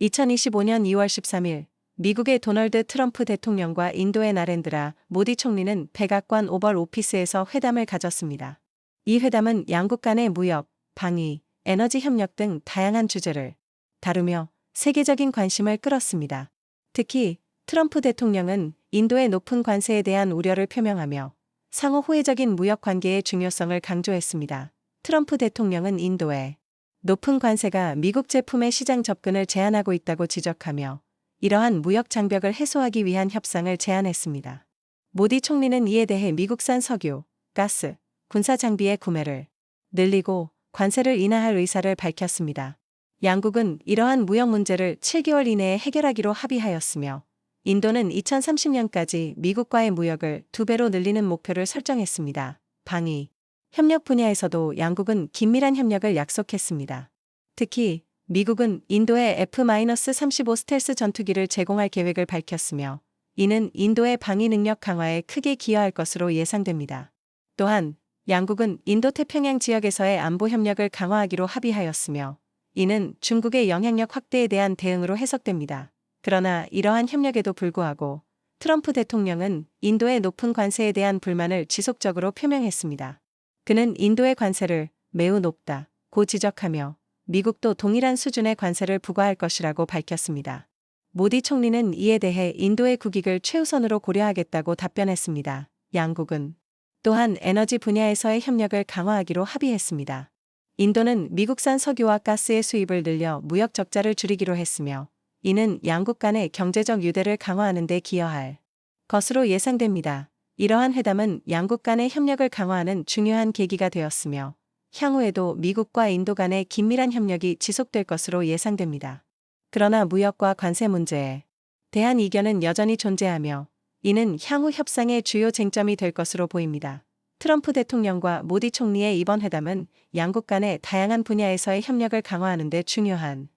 2025년 2월 13일 미국의 도널드 트럼프 대통령과 인도의 나렌드라 모디 총리는 백악관 오벌 오피스에서 회담을 가졌습니다. 이 회담은 양국 간의 무역, 방위, 에너지 협력 등 다양한 주제를 다루며 세계적인 관심을 끌었습니다. 특히 트럼프 대통령은 인도의 높은 관세에 대한 우려를 표명하며 상호 호혜적인 무역 관계의 중요성을 강조했습니다. 트럼프 대통령은 인도의 높은 관세가 미국 제품의 시장 접근을 제한하고 있다고 지적하며 이러한 무역 장벽을 해소하기 위한 협상을 제안했습니다. 모디 총리는 이에 대해 미국산 석유, 가스, 군사 장비의 구매를 늘리고 관세를 인하할 의사를 밝혔습니다. 양국은 이러한 무역 문제를 7개월 이내에 해결하기로 합의하였으며 인도는 2030년까지 미국과의 무역을 두 배로 늘리는 목표를 설정했습니다. 방위, 협력 분야에서도 양국은 긴밀한 협력을 약속했습니다. 특히 미국은 인도에 F-35 스텔스 전투기를 제공할 계획을 밝혔으며 이는 인도의 방위 능력 강화에 크게 기여할 것으로 예상됩니다. 또한 양국은 인도 태평양 지역에서의 안보 협력을 강화하기로 합의하였으며 이는 중국의 영향력 확대에 대한 대응으로 해석됩니다. 그러나 이러한 협력에도 불구하고 트럼프 대통령은 인도의 높은 관세에 대한 불만을 지속적으로 표명했습니다. 그는 인도의 관세를 매우 높다 고 지적하며 미국도 동일한 수준의 관세를 부과할 것이라고 밝혔습니다. 모디 총리는 이에 대해 인도의 국익을 최우선으로 고려하겠다고 답변했습니다. 양국은 또한 에너지 분야에서의 협력을 강화하기로 합의했습니다. 인도는 미국산 석유와 가스의 수입을 늘려 무역 적자를 줄이기로 했으며 이는 양국 간의 경제적 유대를 강화하는 데 기여할 것으로 예상됩니다. 이러한 회담은 양국 간의 협력을 강화하는 중요한 계기가 되었으며 향후에도 미국과 인도 간의 긴밀한 협력이 지속될 것으로 예상됩니다. 그러나 무역과 관세 문제에 대한 이견은 여전히 존재하며 이는 향후 협상의 주요 쟁점이 될 것으로 보입니다. 트럼프 대통령과 모디 총리의 이번 회담은 양국 간의 다양한 분야에서의 협력을 강화하는 데 중요한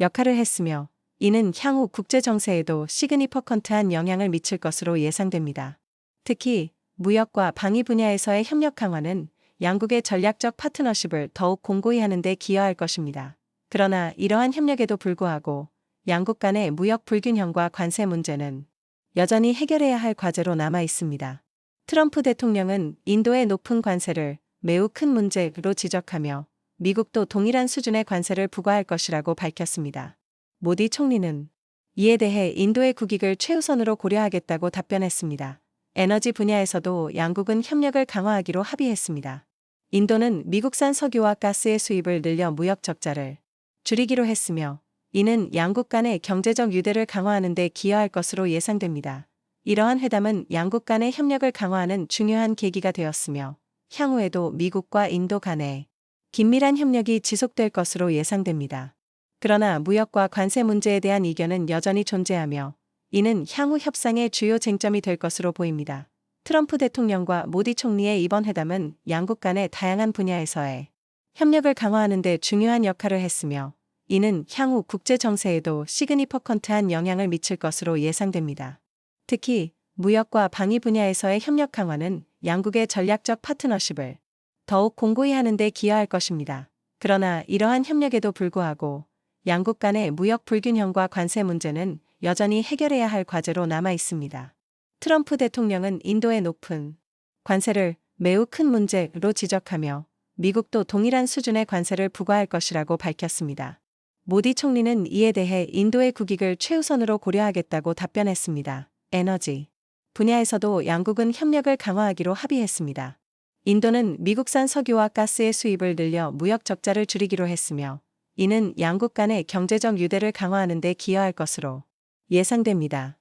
역할을 했으며 이는 향후 국제 정세에도 시그니퍼컨트한 영향을 미칠 것으로 예상됩니다. 특히 무역과 방위 분야에서의 협력 강화는 양국의 전략적 파트너십을 더욱 공고히 하는 데 기여할 것입니다. 그러나 이러한 협력에도 불구하고 양국 간의 무역 불균형과 관세 문제는 여전히 해결해야 할 과제로 남아 있습니다. 트럼프 대통령은 인도의 높은 관세를 매우 큰 문제로 지적하며 미국도 동일한 수준의 관세를 부과할 것이라고 밝혔습니다. 모디 총리는 이에 대해 인도의 국익을 최우선으로 고려하겠다고 답변했습니다. 에너지 분야에서도 양국은 협력을 강화하기로 합의했습니다. 인도는 미국산 석유와 가스의 수입을 늘려 무역 적자를 줄이기로 했으며 이는 양국 간의 경제적 유대를 강화하는 데 기여할 것으로 예상됩니다. 이러한 회담은 양국 간의 협력을 강화하는 중요한 계기가 되었으며 향후에도 미국과 인도 간의 긴밀한 협력이 지속될 것으로 예상됩니다. 그러나 무역과 관세 문제에 대한 이견은 여전히 존재하며 이는 향후 협상의 주요 쟁점이 될 것으로 보입니다. 트럼프 대통령과 모디 총리의 이번 회담은 양국 간의 다양한 분야에서의 협력을 강화하는 데 중요한 역할을 했으며 이는 향후 국제 정세에도 시그니퍼컨트한 영향을 미칠 것으로 예상됩니다. 특히 무역과 방위 분야에서의 협력 강화는 양국의 전략적 파트너십을 더욱 공고히 하는 데 기여할 것입니다. 그러나 이러한 협력에도 불구하고 양국 간의 무역 불균형과 관세 문제는 여전히 해결해야 할 과제로 남아 있습니다. 트럼프 대통령은 인도의 높은 관세를 매우 큰 문제로 지적하며 미국도 동일한 수준의 관세를 부과할 것이라고 밝혔습니다. 모디 총리는 이에 대해 인도의 국익을 최우선으로 고려하겠다고 답변했습니다. 에너지 분야에서도 양국은 협력을 강화하기로 합의했습니다. 인도는 미국산 석유와 가스의 수입을 늘려 무역 적자를 줄이기로 했으며 이는 양국 간의 경제적 유대를 강화하는 데 기여할 것으로 예상됩니다.